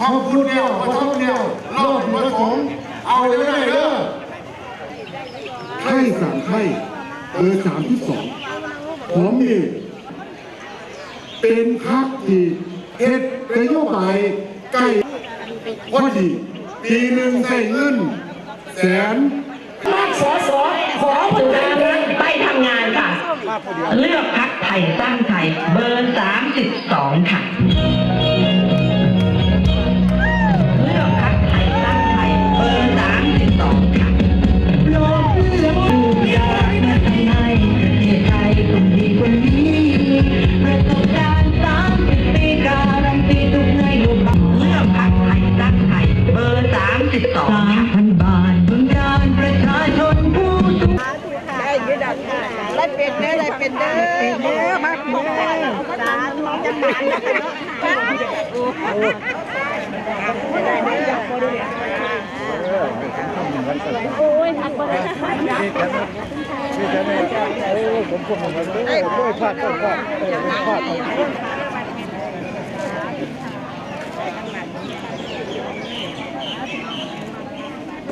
ขอบคุณเดียวขอโทษเดียวรอบหัวสงเอาเลยได้เด้อไข่สามไข่เบอร์สามที่สองผมนี่เป็นพักที่เฮ็ดนโยบายใกล้พอดีปีหนึ่งใส่เงินแสนมากสอสอขอผลงานเลยไปทำงานค่ะ เลือกพักไทยสร้างไทยเบอร์สามสิบสองค่ะ ประสบการณ์สามสิบปีการันตีทุกนโยบายเลือกพักไทยสร้างไทยเบอร์สามสิบสองค่ะพันบาทบำนาญประชาชนผู้สูงได้ยืดดังค่ะได้เป็นเด้อได้เป็นเด้อเป็นเด้อมากเด้อสาธุจังหวัดโอ้โหได้เด้อโอ้ยทักบ่ได้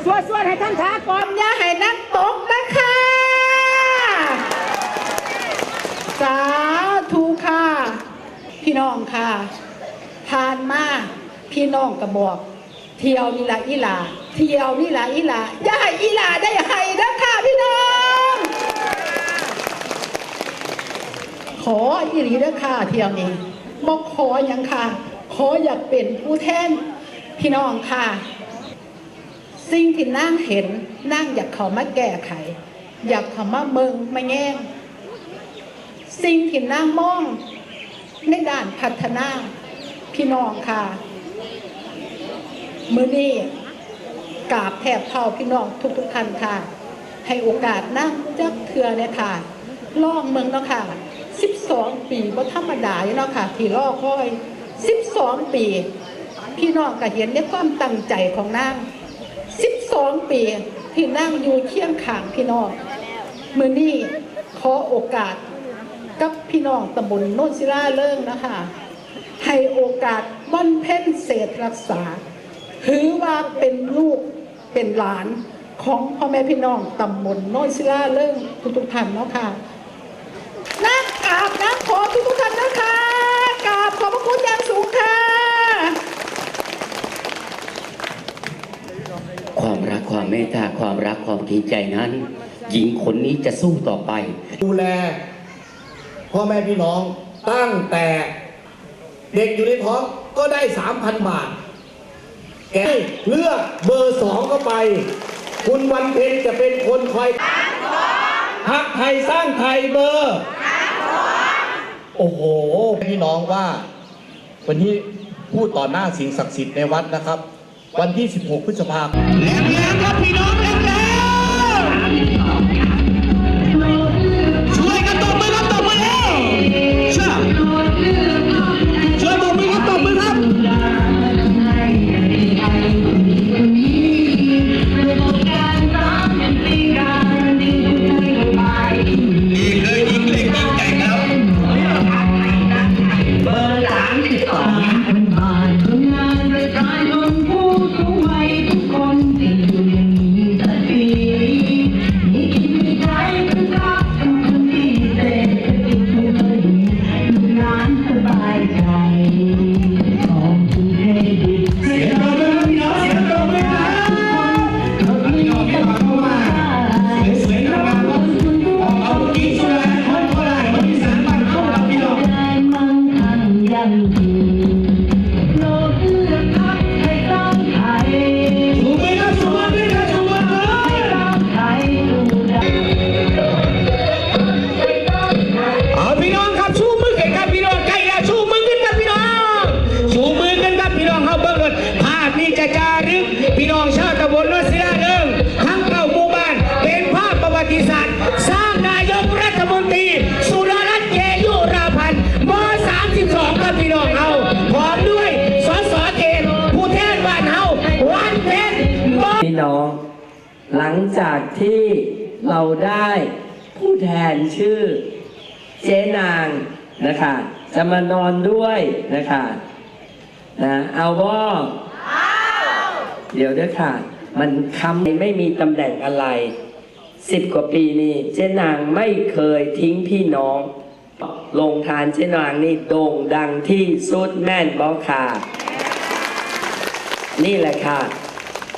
สวดสวดให้ท่านท้าก่อย่าให้นักตกนะคะ สาธุค่ะ พี่น้องค่ะทานมาพี่น้องกระบอก เที่ยวนี่ละอีหลา เที่ยวนี่ละอีหลาย่าอีหลาได้ให้นะคะพี่น้อง ขออีหลีเด้อค่ะเที่ยวนี้บอกขออย่างค่ะ ขออยากเป็นผู้แทนพี่น้องค่ะ สิ่งที่นั่งเห็นนั่งอยากเขามาแก้ไข อยากเขามาเมืองมาแง่งสิ่งที่นั่งมองในด้านพัฒนาพี่น้องค่ะ มือนี้กราบแทบเท่าพี่น้องทุกๆท่านค่ะ ให้โอกาสนั่งจักเทือเนี่ยค่ะ ล่องเมืองเนาะค่ะ 12 ปีว่าธรรมดาอยู่เนาะค่ะ ที่ล่อคอย 12 ปี พี่น้องก็เห็นในความตั้งใจของนาง 12 ปีที่นั่งอยู่เคียงข้างพี่น้องมือนี้ขอโอกาสกับพี่น้องตำบลโนนศิลาเลิ่งนะคะ ให้โอกาสวันเพ่นเศษรักษา ถือว่าเป็นลูกเป็นหลานของพ่อแม่พี่น้องตำบลโนนศิลาเลิ่งทุกๆท่านเนาะค่ะนัก กราบนักขอทุกๆท่านนะคะกราบขอบพระคุณอย่างสูงค่ะ ความรักความเมตตาความรักความจริงใจนั้น หญิงคนนี้จะสู้ต่อไป ดูแลพ่อแม่พี่น้องตั้งแต่เด็กอยู่ในท้องก็ได้ 3,000 บาท แกเลือกเบอร์สองเข้าไป คุณวันเพ็ญจะเป็นคนคอยพักไทยสร้างไทยเบอร์ โอ้โหพี่น้องว่า วันนี้พูดต่อหน้าสิ่งศักดิ์สิทธิ์ในวัดนะครับ วันที่ 16 พฤษภาคม รึกพี่น้องชาวตำบลโนศิลาเดิงทั้งเก้าหมู่บ้าน เป็นภาพประวัติศาสตร์ สร้างนายกรัฐมนตรี สุรรัตน์เกยุราพันธ์ม 32 ครับพี่น้องเฮาพร้อมด้วยสสเกตผู้แทนบ้านเฮาวันเพ็ญพี่น้อง หลังจากที่เราได้ผู้แทนชื่อเจนางนะคะ จะมานอนด้วยนะคะนะเอาบ่ เดี๋ยวด้อค่ะ มันคำไม่มีตำแหน่งอะไรสิบกว่าปีนี่เจ๊นางไม่เคยทิ้งพี่น้องลงทานเจ๊นางนี่โด่งดังที่สุดแม่นบอค่ะ นี่แหละค่ะ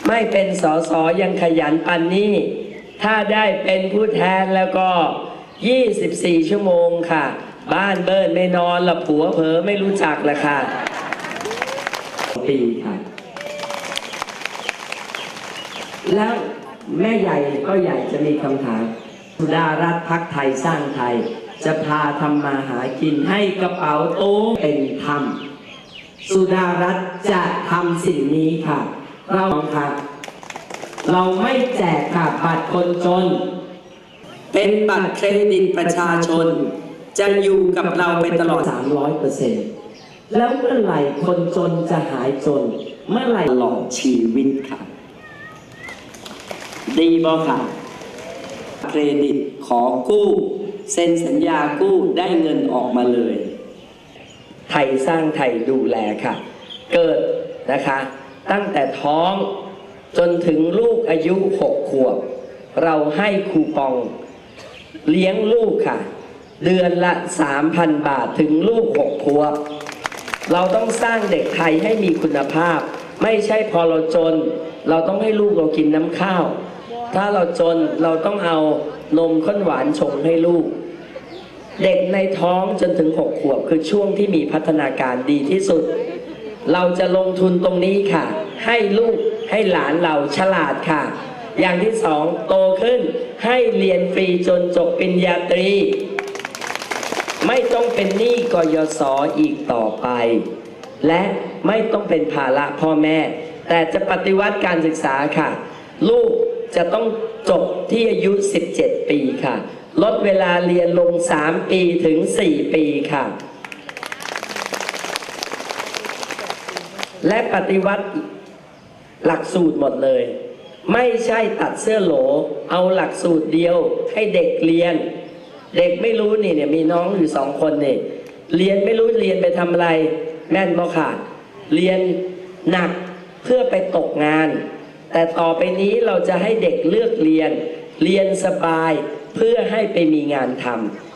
ไม่เป็นสอสอยังขยันปันนี่ถ้าได้เป็นผู้แทนแล้วก็ 24 ชั่วโมงค่ะ บ้านเบิร์นไม่นอนหละผัวเผลอไม่รู้จักละค่ะปีค่ะ แล้วแม่ใหญ่ก็ใหญ่จะมีคำถามสุดารัตน์พักไทยสร้างไทย จะพาทำมาหากินให้กระเป๋าโต๊ะเป็นธรรมสุดารัตน์จะทำสิ่งนี้ค่ะ เราค่ะ เราไม่แจกค่ะบัตรคนจน เป็นบัตรเครดิตประชาชน จะอยู่กับเราไปตลอด 300เปอร์เซ็นต์แล้วเมื่อไหร่คนจนจะหายจน เมื่อไหร่ตลอดชีวิตค่ะ ดีบอค่ะ เครดิตขอกู้ เซ็นสัญญากู้ได้เงินออกมาเลย ไทยสร้างไทยดูแลค่ะ เกิดนะคะ ตั้งแต่ท้องจนถึงลูกอายุหกขวบ เราให้คูปอง เลี้ยงลูกค่ะ เดือนละ 3,000 บาทถึงลูกหกขวบ เราต้องสร้างเด็กไทยให้มีคุณภาพ ไม่ใช่พอเราจน เราต้องให้ลูกเรากินน้ำข้าว ถ้าเราจนเราต้องเอานมข้นหวานชงให้ลูก เด็กในท้องจนถึงหกขวบคือช่วงที่มีพัฒนาการดีที่สุด เราจะลงทุนตรงนี้ค่ะ ให้ลูกให้หลานเราฉลาดค่ะ อย่างที่สองโตขึ้นให้เรียนฟรีจนจบปริญญาตรี ไม่ต้องเป็นหนี้กยศอีกต่อไป และไม่ต้องเป็นภาระพ่อแม่ แต่จะปฏิวัติการศึกษาค่ะ ลูก จะต้องจบที่อายุ 17 ปีค่ะ ลดเวลาเรียนลง 3 ปีถึง 4 ปีค่ะ และปฏิวัติหลักสูตรหมดเลย ไม่ใช่ตัดเสื้อโหล เอาหลักสูตรเดียวให้เด็กเรียน เด็กไม่รู้นี่เนี่ยมีน้องอยู่สองคนนี่เรียนไม่รู้เรียนไปทำอะไร แม่นบ่ขาดเรียนหนักเพื่อไปตกงาน แต่ต่อไปนี้เราจะให้เด็กเลือกเรียน เรียนสบายเพื่อให้ไปมีงานทำ